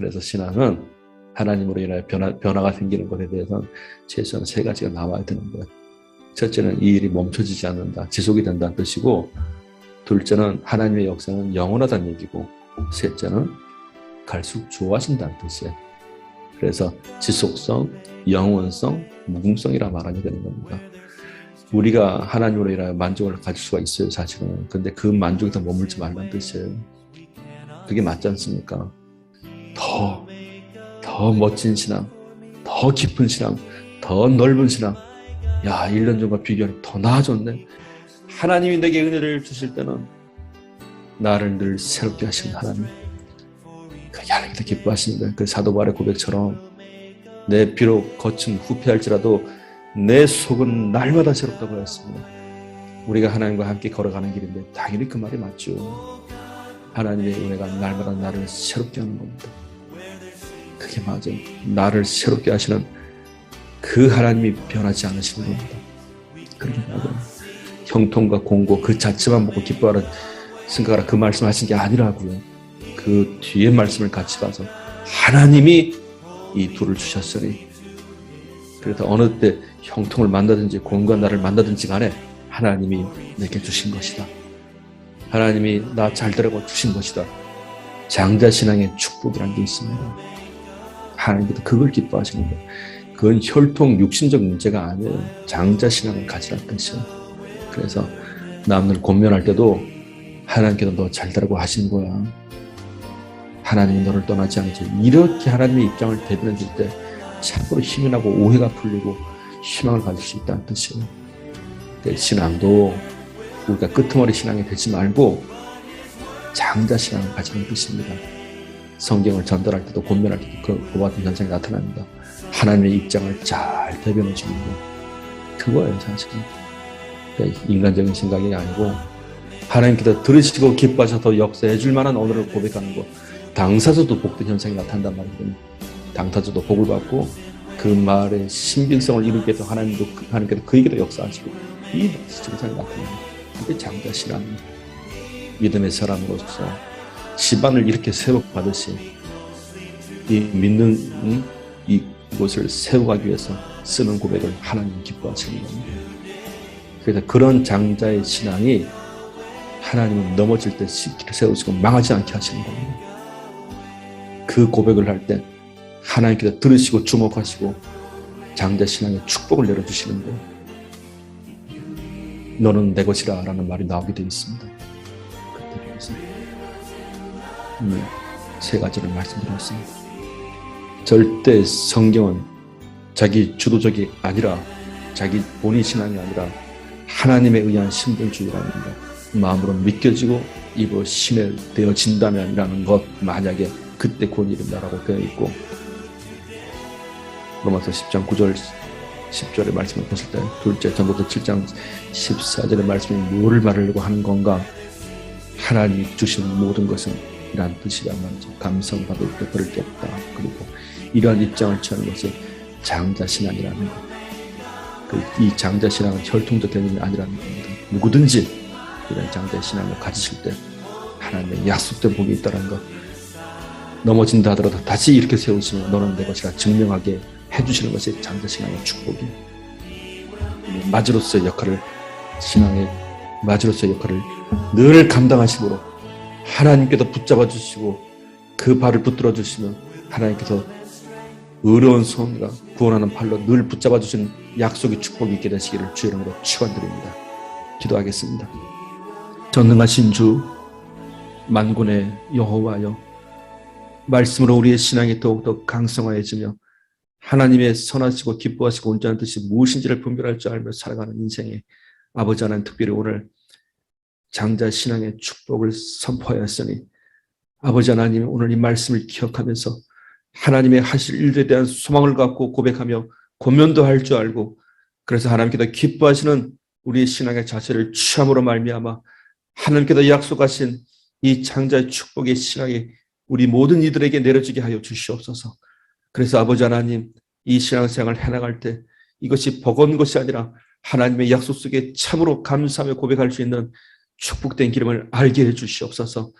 그래서 신앙은 하나님으로 인하여 변화, 변화가 생기는 것에 대해서는 최소한 세 가지가 나와야 되는 거예요. 첫째는 이 일이 멈춰지지 않는다. 지속이 된다는 뜻이고 둘째는 하나님의 역사는 영원하다는 얘기고 셋째는 갈수록 좋아진다는 뜻이에요. 그래서 지속성, 영원성, 무궁성이라 말하게 되는 겁니다. 우리가 하나님으로 인하여 만족을 가질 수가 있어요, 사실은. 근데 그 만족에서 머물지 말라는 뜻이에요. 그게 맞지 않습니까? 더, 더 멋진 신앙, 더 깊은 신앙, 더 넓은 신앙. 야, 1년 전과 비교하면 더 나아졌네. 하나님이 내게 은혜를 주실 때는 나를 늘 새롭게 하시는 하나님. 그게 하나님도 기뻐하시는 거예요. 그 사도 바울의 고백처럼 내 비록 겉은 후패할지라도 내 속은 날마다 새롭다고 하였습니다. 우리가 하나님과 함께 걸어가는 길인데 당연히 그 말이 맞죠. 하나님의 은혜가 날마다 나를 새롭게 하는 겁니다. 그게 맞아요. 나를 새롭게 하시는 그 하나님이 변하지 않으시는 겁니다. 그게 맞아요. 형통과 공고 그 자체만 보고 기뻐하는 생각하라 그 말씀 하신 게 아니라고요. 그 뒤에 말씀을 같이 봐서 하나님이 이 둘을 주셨으니 그래서 어느 때 형통을 만나든지 공과 나를 만나든지 간에 하나님이 내게 주신 것이다. 하나님이 나 잘 되라고 주신 것이다. 장자신앙의 축복이라는 게 있습니다. 하나님께서 그걸 기뻐하시는 거예요. 그건 혈통 육신적 문제가 아니에요. 장자 신앙을 가지라는 뜻이에요. 그래서 남들 권면할 때도 하나님께서 너 잘 되라고 하신 거야. 하나님이 너를 떠나지 않지. 이렇게 하나님의 입장을 대변해 줄 때 참으로 힘이 나고 오해가 풀리고 희망을 가질 수 있다는 뜻이에요. 그 신앙도 우리가 끄트머리 신앙이 되지 말고 장자 신앙을 가지는 뜻입니다. 성경을 전달할 때도 권면할 때도 그, 그와 같은 현상이 나타납니다. 하나님의 입장을 잘 대변해 주는 거. 그거예요, 사실은. 그러니까 인간적인 생각이 아니고 하나님께서 들으시고 기뻐하셔서 역사해 줄 만한 언어를 고백하는 거. 당사자도 복된 현상이 나타난단 말이거든요. 당사자도 복을 받고 그 말의 신빙성을 이루게 해서 하나님도 하나님께서 그에게도 역사하시고 이 증상이 나타납니다. 이게 장자 신앙입니다. 믿음의 사람으로서 집안을 이렇게 세워받으시 이 믿는 음, 이곳을 세워가기 위해서 쓰는 고백을 하나님 기뻐하시는 겁니다. 그래서 그런 장자의 신앙이 하나님은 넘어질 때 세우시고 망하지 않게 하시는 겁니다. 그 고백을 할 때 하나님께서 들으시고 주목하시고 장자 신앙의 축복을 내려주시는 거예요. 너는 내 것이라 라는 말이 나오게 되어 있습니다. 그때 그래서 음, 세 가지를 말씀드렸습니다. 절대 성경은 자기 주도적이 아니라 자기 본인 신앙이 아니라 하나님에 의한 신분주의라는 것 마음으로 믿겨지고 입으로 신뢰되어진다면이라는 것 만약에 그때 구원이 이른다라고 되어 있고 로마서 10장 9절 10절의 말씀을 보실 때 둘째 전도서 7장 14절의 말씀이 무엇을 말하려고 하는 건가 하나님이 주신 모든 것은 이러한 뜻이란 말이죠 감성받을 때 그럴 게 없다. 그리고 이러한 입장을 취하는 것이 장자신앙이라는 것 이 장자신앙은 혈통적 개념이 아니라는 겁니다. 누구든지 이런 장자신앙을 가지실 때 하나님의 약속된 복이 있다는 것. 넘어진다 하더라도 다시 이렇게 세우시면 너는 내 것이라 증명하게 해주시는 것이 장자신앙의 축복이. 마주로서의 역할을 신앙의 마주로서의 역할을 늘 감당하심으로 하나님께서 붙잡아 주시고 그 발을 붙들어 주시면 하나님께서 의로운 손과 구원하는 팔로 늘 붙잡아 주신 약속의 축복이 있게 되시기를 주의 이름으로 축원드립니다. 기도하겠습니다. 전능하신 주 만군의 여호와여 말씀으로 우리의 신앙이 더욱더 강성화해지며 하나님의 선하시고 기뻐하시고 온전한 뜻이 무엇인지를 분별할 줄 알며 살아가는 인생에 아버지 하나님 특별히 오늘 장자 신앙의 축복을 선포하였으니 아버지 하나님 오늘 이 말씀을 기억하면서 하나님의 하실 일들에 대한 소망을 갖고 고백하며 고면도 할 줄 알고 그래서 하나님께서 기뻐하시는 우리의 신앙의 자세를 취함으로 말미암아 하나님께서 약속하신 이 장자의 축복의 신앙이 우리 모든 이들에게 내려지게 하여 주시옵소서. 그래서 아버지 하나님 이 신앙생활 해나갈 때 이것이 버거운 것이 아니라 하나님의 약속 속에 참으로 감사하며 고백할 수 있는 축복된 기름을 알게 해 주시옵소서.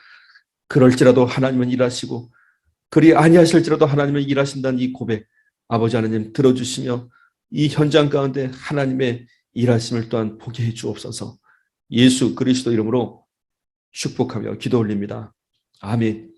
그럴지라도 하나님은 일하시고 그리 아니하실지라도 하나님은 일하신다는 이 고백 아버지 하나님 들어주시며 이 현장 가운데 하나님의 일하심을 또한 보게 해 주옵소서 예수 그리스도 이름으로 축복하며 기도 올립니다. 아멘.